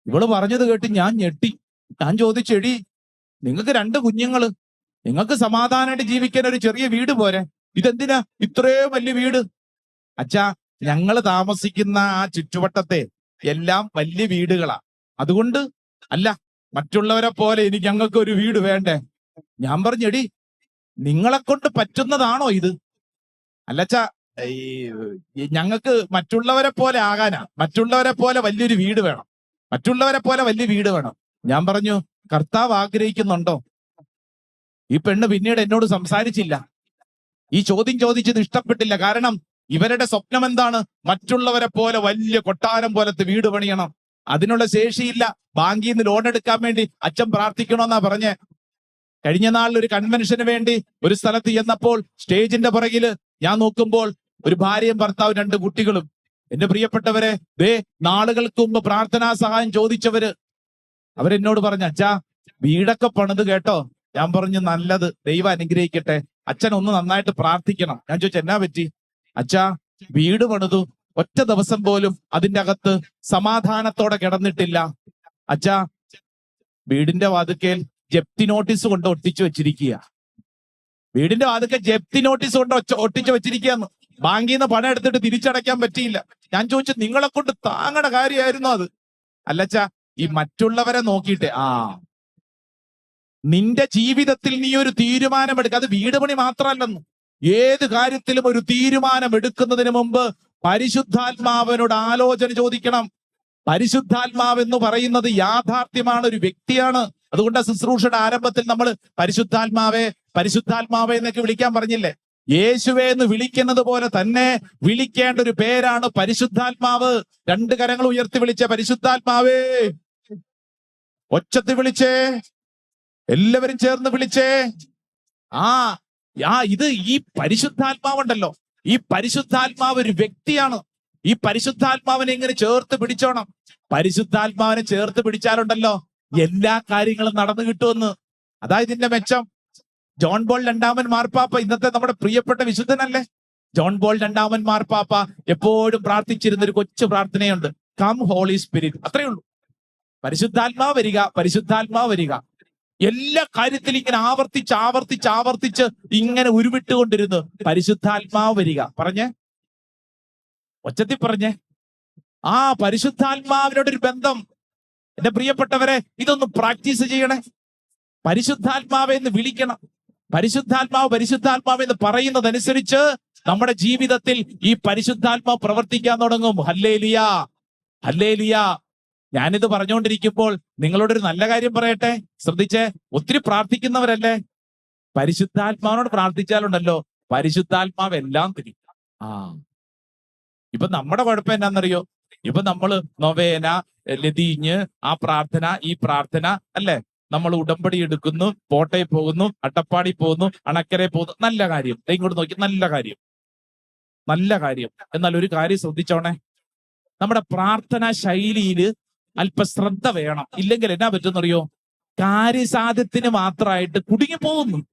ഇവൾ പറഞ്ഞത് കേട്ട് ഞാൻ ഞെട്ടി. ഞാൻ ചോദിച്ചെടി നിങ്ങൾക്ക് രണ്ട് കുഞ്ഞുങ്ങൾ. നിങ്ങൾക്ക് സമാധാനമായിട്ട് ജീവിക്കാൻ ഒരു ചെറിയ വീട് പോരെ. ഇതെന്തിനാ ഇത്രയും വലിയ വീട്? അച്ഛാ ഞങ്ങൾ താമസിക്കുന്ന ആ ചുറ്റുവട്ടത്തെ എല്ലാം വലിയ വീടുകളാ. അതുകൊണ്ട് അല്ല മറ്റുള്ളവരെ പോലെ എനിക്ക് ഞങ്ങൾക്ക് ഒരു വീട് വേണ്ടേ? ഞാൻ പറഞ്ഞെടി നിങ്ങളെ കൊണ്ട് പറ്റുന്നതാണോ ഇത്? അല്ലച്ചാ ഈ ഞങ്ങൾക്ക് മറ്റുള്ളവരെ പോലെ ആകാനാ. മറ്റുള്ളവരെ പോലെ വലിയൊരു വീട് വേണം. മറ്റുള്ളവരെ പോലെ വലിയ വീട് വേണം. ഞാൻ പറഞ്ഞു കർത്താവ് ആഗ്രഹിക്കുന്നുണ്ടോ? ഈ പെണ്ണ് പിന്നീട് എന്നോട് സംസാരിച്ചില്ല. ഈ ചോദ്യം ചോദിച്ചത് ഇഷ്ടപ്പെട്ടില്ല. കാരണം ഇവരുടെ സ്വപ്നം എന്താണ്? മറ്റുള്ളവരെ പോലെ വലിയ കൊട്ടാരം പോലത്തെ വീട് പണിയണം. അതിനുള്ള ശേഷിയില്ല. ബാങ്കിൽ നിന്ന് ലോൺ എടുക്കാൻ വേണ്ടി അച്ഛൻ പ്രാർത്ഥിക്കണമെന്നാ പറഞ്ഞേ. കഴിഞ്ഞ നാളിൽ ഒരു കൺവെൻഷന് വേണ്ടി ഒരു സ്ഥലത്ത് ചെന്നപ്പോൾ സ്റ്റേജിന്റെ പുറകിൽ ഞാൻ നോക്കുമ്പോൾ ഒരു ഭാര്യയും ഭർത്താവും രണ്ട് കുട്ടികളും. എന്റെ പ്രിയപ്പെട്ടവരെ ദേ നാളുകൾക്ക് മുമ്പ് പ്രാർത്ഥനാ സഹായം ചോദിച്ചവര്. അവരെന്നോട് പറഞ്ഞു അച്ഛാ വീടൊക്കെ പണിത് കേട്ടോ. ഞാൻ പറഞ്ഞു നല്ലത്. ദൈവം അനുഗ്രഹിക്കട്ടെ. അച്ഛൻ ഒന്ന് നന്നായിട്ട് പ്രാർത്ഥിക്കണം. ഞാൻ ചോദിച്ചു എന്നാ പറ്റി? അച്ഛാ വീട് പണിതു. ഒറ്റ ദിവസം പോലും അതിന്റെ അകത്ത് സമാധാനത്തോടെ കിടന്നിട്ടില്ല. അച്ഛാ വീടിന്റെ വാതുക്കയിൽ ജപ്തി നോട്ടീസ് കൊണ്ട് ഒട്ടിച്ചു വെച്ചിരിക്കുക വീടിന്റെ അതൊക്കെ ജപ്തി നോട്ടീസ് കൊണ്ട് ഒട്ടിച്ചു വെച്ചിരിക്കുകയെന്ന് ബാങ്കിൽ നിന്ന് പണം എടുത്തിട്ട് തിരിച്ചടയ്ക്കാൻ പറ്റിയില്ല. ഞാൻ ചോദിച്ചു നിങ്ങളെ കൊണ്ട് താങ്ങണ കാര്യമായിരുന്നു അത്? അല്ലച്ച ഈ മറ്റുള്ളവരെ നോക്കിയിട്ട് ആ നിന്റെ ജീവിതത്തിൽ നീ ഒരു തീരുമാനമെടുക്കുക അത് വീട് പണി മാത്രമല്ലെന്ന്. ഏത് കാര്യത്തിലും ഒരു തീരുമാനം എടുക്കുന്നതിന് മുമ്പ് പരിശുദ്ധാത്മാവിനോട് ആലോചന ചോദിക്കണം. പരിശുദ്ധാത്മാവ് എന്ന് പറയുന്നത് യാഥാർത്ഥ്യമാണ്. ഒരു വ്യക്തിയാണ്. അതുകൊണ്ട് ശുശ്രൂഷയുടെ ആരംഭത്തിൽ നമ്മൾ പരിശുദ്ധാത്മാവേ പരിശുദ്ധാത്മാവേ എന്നൊക്കെ വിളിക്കാൻ പറഞ്ഞില്ലേ? യേശുവെ എന്ന് വിളിക്കുന്നത് പോലെ തന്നെ വിളിക്കേണ്ട ഒരു പേരാണ് പരിശുദ്ധാത്മാവ്. രണ്ട് കരങ്ങൾ ഉയർത്തി വിളിച്ച പരിശുദ്ധാത്മാവേ. ഒച്ചത്തി വിളിച്ചേ. എല്ലാവരും ചേർന്ന് വിളിച്ചേ. ആ ആ ഇത് ഈ പരിശുദ്ധാത്മാവുണ്ടല്ലോ. ഈ പരിശുദ്ധാത്മാവ് ഒരു വ്യക്തിയാണ്. ഈ പരിശുദ്ധാത്മാവിനെ ഇങ്ങനെ ചേർത്ത് പിടിച്ചോണം? പരിശുദ്ധാത്മാവിനെ ചേർത്ത് പിടിച്ചാലുണ്ടല്ലോ. എല്ലാ കാര്യങ്ങളും നടന്നു കിട്ടുമെന്ന്. അതാ ഇതിന്റെ മെച്ചം. ജോൺ ബോൾ രണ്ടാമൻ മാർപ്പാപ്പ ഇന്നത്തെ നമ്മുടെ പ്രിയപ്പെട്ട വിശുദ്ധനല്ലേ? ജോൺ ബോൾ രണ്ടാമൻ മാർപ്പാപ്പ എപ്പോഴും പ്രാർത്ഥിച്ചിരുന്ന ഒരു കൊച്ചു പ്രാർത്ഥനയുണ്ട്. കം ഹോളി സ്പിരിറ്റ് അത്രയേ ഉള്ളൂ. പരിശുദ്ധാത്മാ വരിക പരിശുദ്ധാത്മാ വരിക. എല്ലാ കാര്യത്തിലും ഇങ്ങനെ ആവർത്തിച്ച് ആവർത്തിച്ച് ആവർത്തിച്ച് ഇങ്ങനെ ഉരുവിട്ടുകൊണ്ടിരുന്നു പരിശുദ്ധാത്മാവ് വരിക. പറഞ്ഞേ? ഒച്ചത്തി പറഞ്ഞേ? ആ പരിശുദ്ധാത്മാവിനോടൊരു ബന്ധം. എന്റെ പ്രിയപ്പെട്ടവരെ ഇതൊന്ന് പ്രാക്ടീസ് ചെയ്യണേ. പരിശുദ്ധാത്മാവെ എന്ന് വിളിക്കണം. പരിശുദ്ധാത്മാവ് പരിശുദ്ധാത്മാവ് എന്ന് പറയുന്നതനുസരിച്ച് നമ്മുടെ ജീവിതത്തിൽ ഈ പരിശുദ്ധാത്മാവ് പ്രവർത്തിക്കാൻ തുടങ്ങും. ഹല്ലേലിയ ഹല്ലേലിയ. ഞാനിത് പറഞ്ഞുകൊണ്ടിരിക്കുമ്പോൾ നിങ്ങളോടൊരു നല്ല കാര്യം പറയട്ടെ. ശ്രദ്ധിച്ചേ ഒത്തിരി പ്രാർത്ഥിക്കുന്നവരല്ലേ? പരിശുദ്ധാത്മാവിനോട് പ്രാർത്ഥിച്ചാലുണ്ടല്ലോ. പരിശുദ്ധാത്മാവ് എല്ലാം തിരിക്കും ആ. ഇപ്പൊ നമ്മുടെ കുഴപ്പം എന്നാന്നറിയോ? ഇപ്പൊ നമ്മൾ നൊവേന ലതീഞ്ഞ് ആ പ്രാർത്ഥന ഈ പ്രാർത്ഥന അല്ലെ? നമ്മൾ ഉടമ്പടി എടുക്കുന്നു പോട്ടയിൽ പോകുന്നു അട്ടപ്പാടി പോകുന്നു അണക്കരെ പോകുന്നു. നല്ല കാര്യം. ഇങ്ങോട്ട് നോക്കി. നല്ല കാര്യം. നല്ല കാര്യം. എന്നാൽ ഒരു കാര്യം ശ്രദ്ധിച്ചോണേ. നമ്മുടെ പ്രാർത്ഥനാ ശൈലിയിൽ അല്പ ശ്രദ്ധ വേണം. ഇല്ലെങ്കിൽ എന്നാ പറ്റുന്നറിയോ? കാര്യസാധ്യത്തിന് മാത്രമായിട്ട് കുടുങ്ങി പോകുന്നു.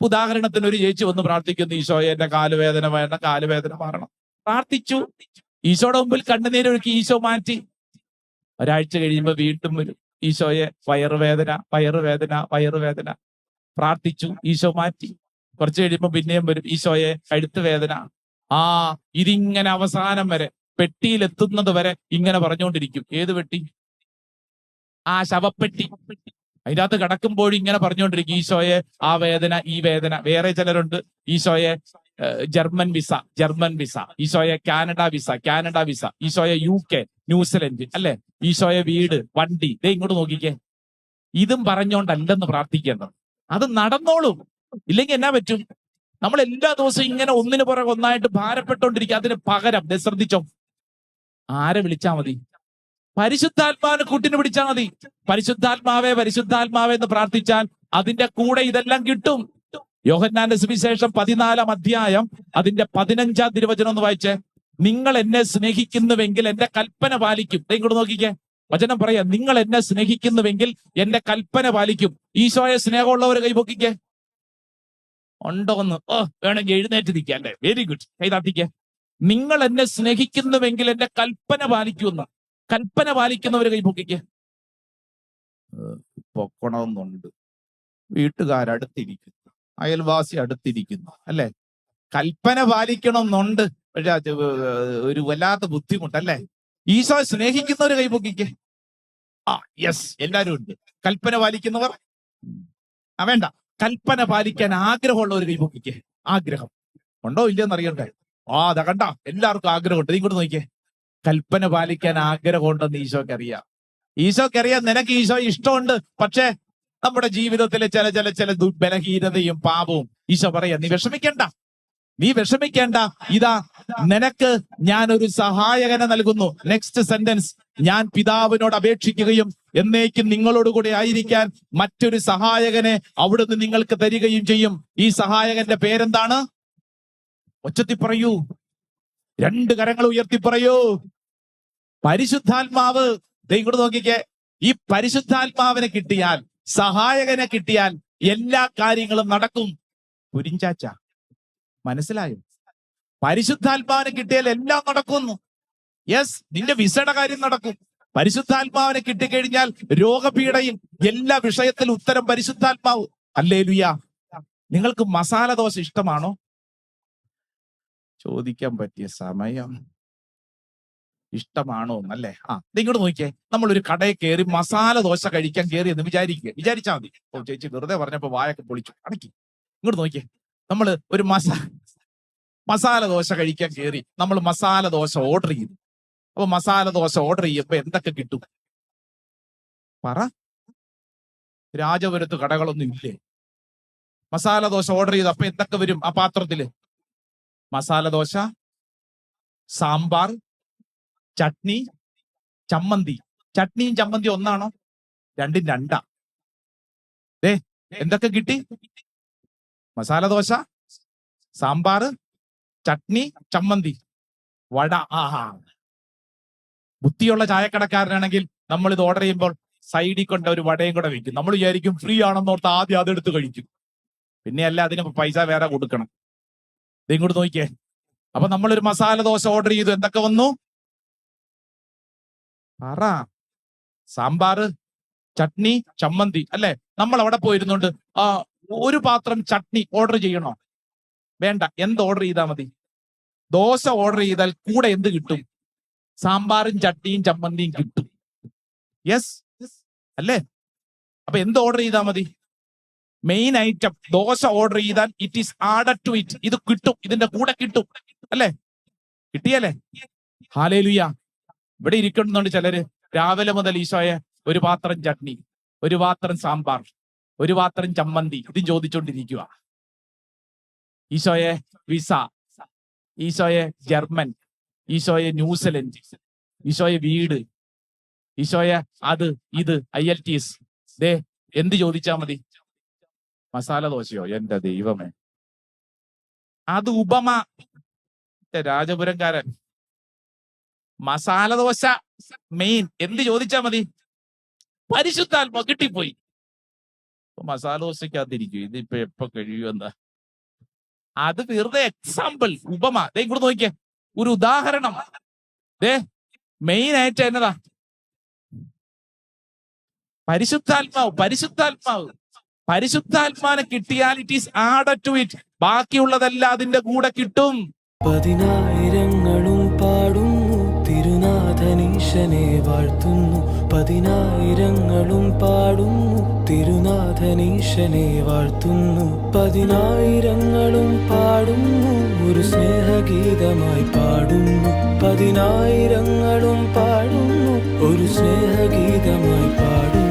ഉദാഹരണത്തിന് ഒരു ചേച്ചി വന്ന് പ്രാർത്ഥിക്കുന്നു ഈശോയെ എന്റെ കാലുവേദന വേണം കാലുവേദന മാറണം. പ്രാർത്ഥിച്ചു. ഈശോയുടെ മുമ്പിൽ കണ്ണുനീരൊഴുക്കി ഈശോ മാറ്റി. ഒരാഴ്ച കഴിയുമ്പോൾ വീണ്ടും വരും. ഈശോയെ വയറുവേദന വയറുവേദന വയറുവേദന. പ്രാർത്ഥിച്ചു ഈശോ മാറ്റി. കുറച്ച് കഴിയുമ്പോൾ പിന്നെയും വരും. ഈശോയെ കഴുത്ത് വേദന. ആ ഇതിങ്ങനെ അവസാനം വരെ പെട്ടിയിലെത്തുന്നത് വരെ ഇങ്ങനെ പറഞ്ഞുകൊണ്ടിരിക്കും. ഏത് പെട്ടി? ആ ശവപ്പെട്ടി. അതിന്റെ അകത്ത് കിടക്കുമ്പോഴും ഇങ്ങനെ പറഞ്ഞുകൊണ്ടിരിക്കും. ഈശോയെ ആ വേദന ഈ വേദന. വേറെ ചിലരുണ്ട്. ഈശോയെ ജർമ്മൻ വിസ ജർമ്മൻ വിസ. ഈശോയെ കാനഡ വിസ കാനഡ വിസ. ഈശോയെ യു കെ. ന്യൂസിലൻഡ് അല്ലെ? ഈശോയെ വീട് വണ്ടി ദേ ഇങ്ങോട്ട് നോക്കിക്കേ. ഇതും പറഞ്ഞോണ്ടല്ലെന്ന് പ്രാർത്ഥിക്കേണ്ടത്. അത് നടന്നോളും. ഇല്ലെങ്കിൽ എന്നാ പറ്റും? നമ്മൾ എല്ലാ ദിവസവും ഇങ്ങനെ ഒന്നിനു പുറകെ ഒന്നായിട്ട് ഭാരപ്പെട്ടോണ്ടിരിക്കുക അതിന് പകരം ശ്രദ്ധിച്ചോ? ആരെ വിളിച്ചാ മതി? പരിശുദ്ധാത്മാവിനെ കൂട്ടിന് പിടിച്ചാൽ മതി. പരിശുദ്ധാത്മാവേ പരിശുദ്ധാത്മാവേ എന്ന് പ്രാർത്ഥിച്ചാൽ അതിന്റെ കൂടെ ഇതെല്ലാം കിട്ടും. യോഹന്നാന്റെ സുവിശേഷം പതിനാലാം അധ്യായം അതിന്റെ പതിനഞ്ചാം തിരുവചനം ഒന്ന് വായിച്ചേ. നിങ്ങൾ എന്നെ സ്നേഹിക്കുന്നുവെങ്കിൽ എന്റെ കൽപ്പന പാലിക്കും. ഇങ്ങോട്ട് നോക്കിക്കേ. വചനം പറയാ നിങ്ങൾ എന്നെ സ്നേഹിക്കുന്നുവെങ്കിൽ എന്റെ കൽപ്പന പാലിക്കും. ഈശോയെ സ്നേഹമുള്ളവർ കൈപൊക്കിക്കേ. ഉണ്ടോ ഒന്ന് ഓ വേണമെങ്കിൽ എഴുന്നേറ്റ് നിൽക്കാം അല്ലേ? വെരി ഗുഡ് കൈതാത്തിക്കേ നിങ്ങൾ എന്നെ സ്നേഹിക്കുന്നുവെങ്കിൽ എന്റെ കൽപ്പന പാലിക്കുമെന്ന്. കൽപ്പന പാലിക്കുന്നവർ കൈപൊക്കിക്കേ. പൊക്കണമെന്നുണ്ട്. വീട്ടുകാരടുത്തിരിക്കുന്നു. അയൽവാസി അടുത്തിരിക്കുന്നു. അല്ലെ? കൽപ്പന പാലിക്കണമെന്നുണ്ട്. പക്ഷെ അത് ഒരു വല്ലാത്ത ബുദ്ധിമുട്ടല്ലേ? ഈശോ സ്നേഹിക്കുന്നവർ കൈപൊക്കിക്ക്. ആ യെസ് എല്ലാരും ഉണ്ട്. കൽപ്പന പാലിക്കുന്നവർ? ആ വേണ്ട. കൽപ്പന പാലിക്കാൻ ആഗ്രഹമുള്ളവർ കൈപൊക്കിക്ക്. ആഗ്രഹം. ഉണ്ടോ ഇല്ലയെന്ന് അറിയണ്ടേ ആ അതാ കണ്ട. എല്ലാവർക്കും ആഗ്രഹമുണ്ട്. നീ ഇങ്ങോട്ട് നോക്കിയേ കൽപ്പന പാലിക്കാൻ ആഗ്രഹമുണ്ടെന്ന് ഈശോക്ക് അറിയാം ഈശോക്ക് അറിയാം നിനക്ക് ഈശോ ഇഷ്ടമുണ്ട്. പക്ഷേ നമ്മുടെ ജീവിതത്തിലെ ചില ചില ചില ബലഹീനതയും പാപവും ഈശോ പറയാം. നീ വിഷമിക്കണ്ട. നീ വിഷമിക്കേണ്ട. ഇതാ നിനക്ക് ഞാൻ ഒരു സഹായകനെ നൽകുന്നു. നെക്സ്റ്റ് സെന്റൻസ് ഞാൻ പിതാവിനോട് അപേക്ഷിക്കുകയും എന്നേക്കും നിങ്ങളോട് കൂടെ ആയിരിക്കാൻ മറ്റൊരു സഹായകനെ അവിടുന്ന് നിങ്ങൾക്ക് തരികയും ചെയ്യും. ഈ സഹായകന്റെ പേരെന്താണ്? ഒച്ചത്തി പറയൂ. രണ്ട് കരങ്ങൾ ഉയർത്തി പറയൂ. പരിശുദ്ധാത്മാവ് ദൈവം നോക്കിക്കേ. ഈ പരിശുദ്ധാത്മാവിനെ കിട്ടിയാൽ സഹായകനെ കിട്ടിയാൽ എല്ലാ കാര്യങ്ങളും നടക്കും. പുരിഞ്ചാച്ച മനസ്സിലായോ? പരിശുദ്ധാത്മാവിനെ കിട്ടിയാൽ എല്ലാം നടക്കുന്നു. യെസ് നിന്റെ വിസയുടെ കാര്യം നടക്കും. പരിശുദ്ധാത്മാവിനെ കിട്ടിക്കഴിഞ്ഞാൽ രോഗപീഠയിൽ എല്ലാ വിഷയത്തിലും ഉത്തരം പരിശുദ്ധാത്മാവ്. അല്ലേ ലുയ നിങ്ങൾക്ക് മസാല ദോശ ഇഷ്ടമാണോ? ചോദിക്കാൻ പറ്റിയ സമയം. ഇഷ്ടമാണോ എന്നല്ലേ? ആ നിങ്ങോട്ട് നോക്കിയേ. നമ്മൾ ഒരു കടയിൽ കയറി മസാല ദോശ കഴിക്കാൻ കയറി എന്ന് വിചാരിക്കുക. വിചാരിച്ചാൽ മതി. ഓ ചേച്ചി വെറുതെ പറഞ്ഞപ്പോ വായൊക്കെ പൊളിച്ചു. അടക്കി. ഇങ്ങോട്ട് നോക്കിയേ. നമ്മൾ ഒരു മസാ മസാല ദോശ കഴിക്കാൻ കയറി നമ്മൾ മസാല ദോശ ഓർഡർ ചെയ്തു. അപ്പൊ മസാല ദോശ ഓർഡർ ചെയ്യുമ്പോ എന്തൊക്കെ കിട്ടും? പറ. രാജപുരത്ത് കടകളൊന്നും ഇല്ലേ? മസാല ദോശ ഓർഡർ ചെയ്തു. അപ്പൊ എന്തൊക്കെ വരും ആ പാത്രത്തിൽ? മസാല ദോശ സാമ്പാർ ചട്നി ചമ്മന്തി. ചട്നിയും ചമ്മന്തി ഒന്നാണോ? രണ്ടും രണ്ടാ. ദേ എന്തൊക്കെ കിട്ടി? മസാല ദോശ സാമ്പാർ ചട്നി ചമ്മന്തി വട ആഹാ. ബുദ്ധിയുള്ള ചായക്കടക്കാരനാണെങ്കിൽ നമ്മൾ ഇത് ഓർഡർ ചെയ്യുമ്പോൾ സൈഡിൽ കൊണ്ട ഒരു വടയും കൂടെ വെക്കും. നമ്മൾ വിചാരിക്കും ഫ്രീ ആണെന്നോർത്ത് ആദ്യം അതെടുത്ത് കഴിക്കും. പിന്നെ അല്ല അതിന് പൈസ വേറെ കൊടുക്കണം. ദേ ഇങ്ങോട്ട് നോക്കിയേ. അപ്പൊ നമ്മളൊരു മസാല ദോശ ഓർഡർ ചെയ്തു. എന്തൊക്കെ വന്നു? പറ. സാമ്പാറ് ചട്നി ചമ്മന്തി. അല്ലെ? നമ്മൾ അവിടെ പോയിരുന്നുണ്ട് ആ ഒരു പാത്രം ചട്നി ഓർഡർ ചെയ്യണോ? വേണ്ട എന്ത് ഓർഡർ ചെയ്താൽ മതി? ദോശ ഓർഡർ ചെയ്താൽ കൂടെ എന്ത് കിട്ടും? സാമ്പാറും ചട്ടിയും ചമ്മന്തിയും കിട്ടും. യെസ് അല്ലേ? അപ്പൊ എന്ത് ഓർഡർ ചെയ്താൽ മതി? മെയിൻ ഐറ്റം ദോശ ഓർഡർ ചെയ്താൽ it is added to it ഇത് കിട്ടും ഇതിന്റെ കൂടെ കിട്ടും. അല്ലേ? കിട്ടിയല്ലേ? ഹാലേലുയ ഇവിടെ ഇരിക്കുന്നുണ്ട് ചിലര്. രാവിലെ മുതൽ ഈശോയെ ഒരു പാത്രം ചട്നി ഒരു പാത്രം സാമ്പാർ ഒരു പാത്രം ചമ്മന്തി ഇതും ചോദിച്ചോണ്ടിരിക്കുക ഈശോയെ വിസ ഈശോയെ ജർമ്മൻ ഈശോയെ ന്യൂസിലൻഡ് ഈശോയെ വീട് ഈശോയെ അത് ഇത് ഐ എൽ ടി എസ്. ദേ എന്ത് ചോദിച്ചാ മതി? മസാല ദോശയോ? എന്റെ ദൈവമേ. അത് ഉപമ. രാജപുരംകാരൻ. മസാല ദോശ മെയിൻ എന്ത് ചോദിച്ചാ മതി? പരിശുദ്ധാത്മ കിട്ടിപ്പോയി. മസാല ദോശക്കകത്തിരിക്കും ഇതിപ്പോ എപ്പോ കഴിയുമെന്ന്? അത് വെറുതെ എക്സാമ്പിൾ ഉപമ. ദേ ഇവിടെ നോക്കിയേ. ഒരു ഉദാഹരണം. ദേ മെയിൻ ആയിട്ട് എന്നതാ? പരിശുദ്ധാത്മാവ് പരിശുദ്ധാത്മാവ്. പരിശുദ്ധാത്മാനെ കിട്ടിയാൽ it is add to it ബാക്കിയുള്ളതെല്ലാം അതിന്റെ കൂടെ കിട്ടും. പതിനായിരങ്ങളും പാടുന്നു. തിരുനാഥനീശനെ വാഴ്ത്തുന്നു. പതിനായിരങ്ങളും പാടുന്നു തിരുനാഥനീശനെ വാഴ്ത്തുന്നു. പതിനായിരങ്ങളും പാടുന്നു ഒരു സ്നേഹഗീതമായി പാടുന്നു. പതിനായിരങ്ങളും പാടുന്നു ഒരു സ്നേഹഗീതമായി പാടുന്നു.